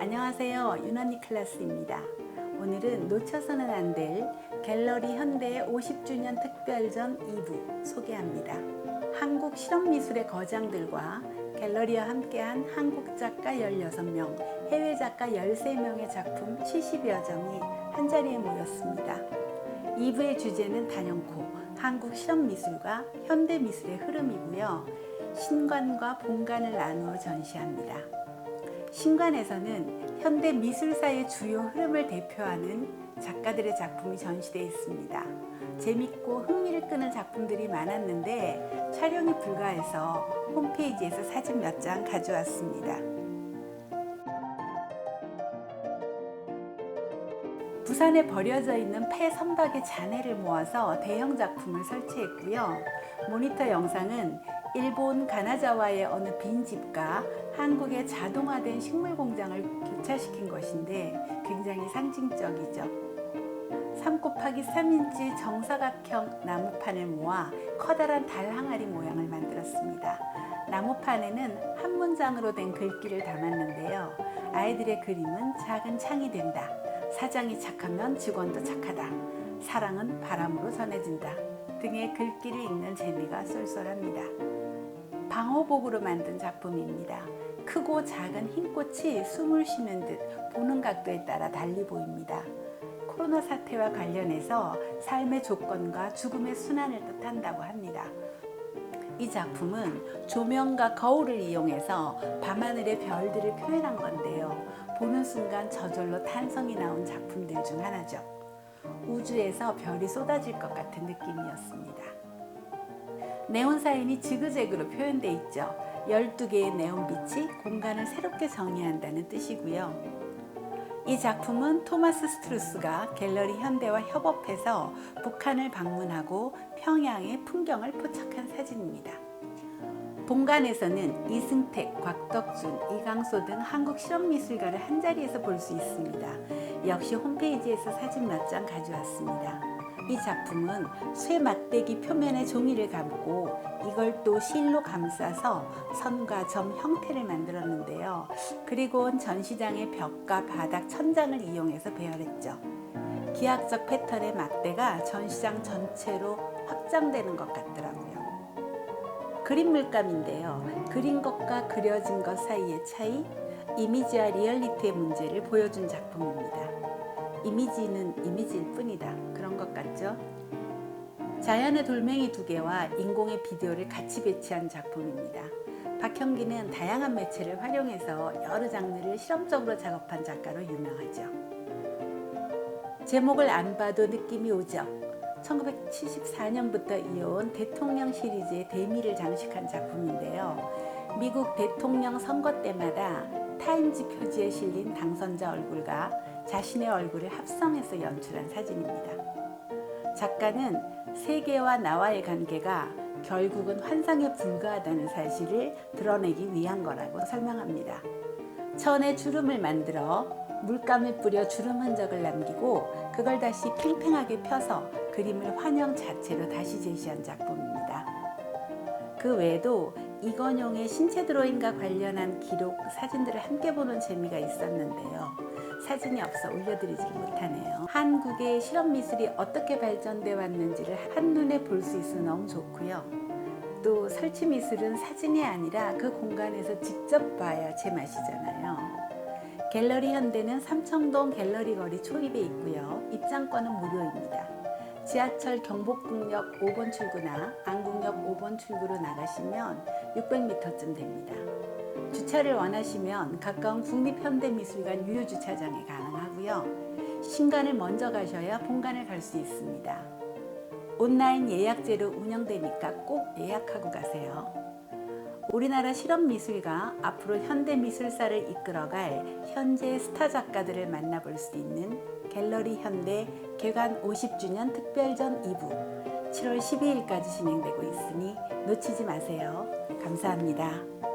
안녕하세요. 윤언니 클래스입니다. 오늘은 놓쳐서는 안 될 갤러리 현대 50주년 특별전 2부 소개합니다. 한국 실험미술의 거장들과 갤러리와 함께한 한국 작가 16명, 해외 작가 13명의 작품 70여 점이 한자리에 모였습니다. 2부의 주제는 단연코 한국 실험미술과 현대미술의 흐름이고요. 신관과 본관을 나누어 전시합니다. 신관에서는 현대 미술사의 주요 흐름을 대표하는 작가들의 작품이 전시되어 있습니다. 재밌고 흥미를 끄는 작품들이 많았는데 촬영이 불가해서 홈페이지에서 사진 몇 장 가져왔습니다. 부산에 버려져 있는 폐 선박의 잔해를 모아서 대형 작품을 설치했고요. 모니터 영상은 일본 가나자와의 어느 빈집과 한국의 자동화된 식물 공장을 교차시킨 것인데 굉장히 상징적이죠. 3 곱하기 3인치 정사각형 나무판을 모아 커다란 달 항아리 모양을 만들었습니다. 나무판에는 한 문장으로 된 글귀를 담았는데요. 아이들의 그림은 작은 창이 된다. 사장이 착하면 직원도 착하다. 사랑은 바람으로 전해진다. 등의 글귀를 읽는 재미가 쏠쏠합니다. 방호복으로 만든 작품입니다. 크고 작은 흰 꽃이 숨을 쉬는 듯 보는 각도에 따라 달리 보입니다. 코로나 사태와 관련해서 삶의 조건과 죽음의 순환을 뜻한다고 합니다. 이 작품은 조명과 거울을 이용해서 밤하늘의 별들을 표현한 건데요. 보는 순간 저절로 탄성이 나온 작품들 중 하나죠. 우주에서 별이 쏟아질 것 같은 느낌이었습니다. 네온 사인이 지그재그로 표현돼 있죠. 12개의 네온 빛이 공간을 새롭게 정의한다는 뜻이고요. 이 작품은 토마스 스트루스가 갤러리 현대와 협업해서 북한을 방문하고 평양의 풍경을 포착한 사진입니다. 본관에서는 이승택, 곽덕준, 이강소 등 한국 실험미술가를 한자리에서 볼 수 있습니다. 역시 홈페이지에서 사진 몇 장 가져왔습니다. 이 작품은 쇠 막대기 표면에 종이를 감고 이걸 또 실로 감싸서 선과 점 형태를 만들었는데요. 그리고 전시장의 벽과 바닥, 천장을 이용해서 배열했죠. 기하학적 패턴의 막대가 전시장 전체로 확장되는 것 같더라고요. 그림 물감인데요. 그린 것과 그려진 것 사이의 차이, 이미지와 리얼리티의 문제를 보여준 작품입니다. 이미지는 이미지일 뿐이다. 그런 것 같죠? 자연의 돌멩이 두 개와 인공의 비디오를 같이 배치한 작품입니다. 박형기는 다양한 매체를 활용해서 여러 장르를 실험적으로 작업한 작가로 유명하죠. 제목을 안 봐도 느낌이 오죠. 1974년부터 이어온 대통령 시리즈의 대미를 장식한 작품인데요. 미국 대통령 선거 때마다 타임지 표지에 실린 당선자 얼굴과 자신의 얼굴을 합성해서 연출한 사진입니다. 작가는 세계와 나와의 관계가 결국은 환상에 불과하다는 사실을 드러내기 위한 거라고 설명합니다. 천에 주름을 만들어 물감을 뿌려 주름 흔적을 남기고 그걸 다시 팽팽하게 펴서 그림을 환영 자체로 다시 제시한 작품입니다. 그 외에도 이건용의 신체 드로잉과 관련한 기록, 사진들을 함께 보는 재미가 있었는데요. 사진이 없어 올려드리지 못하네요. 한국의 실험 미술이 어떻게 발전돼 왔는지를 한눈에 볼 수 있어 너무 좋고요. 또 설치 미술은 사진이 아니라 그 공간에서 직접 봐야 제맛이잖아요. 갤러리 현대는 삼청동 갤러리 거리 초입에 있고요. 입장권은 무료입니다. 지하철 경복궁역 5번 출구나 안국역 5번 출구로 나가시면 600m쯤 됩니다. 주차를 원하시면 가까운 국립현대미술관 유료주차장에 가능하고요. 신관을 먼저 가셔야 본관을 갈 수 있습니다. 온라인 예약제로 운영되니까 꼭 예약하고 가세요. 우리나라 실험미술가 앞으로 현대미술사를 이끌어갈 현재 스타 작가들을 만나볼 수 있는 갤러리 현대 개관 50주년 특별전 2부 7월 12일까지 진행되고 있으니 놓치지 마세요. 감사합니다.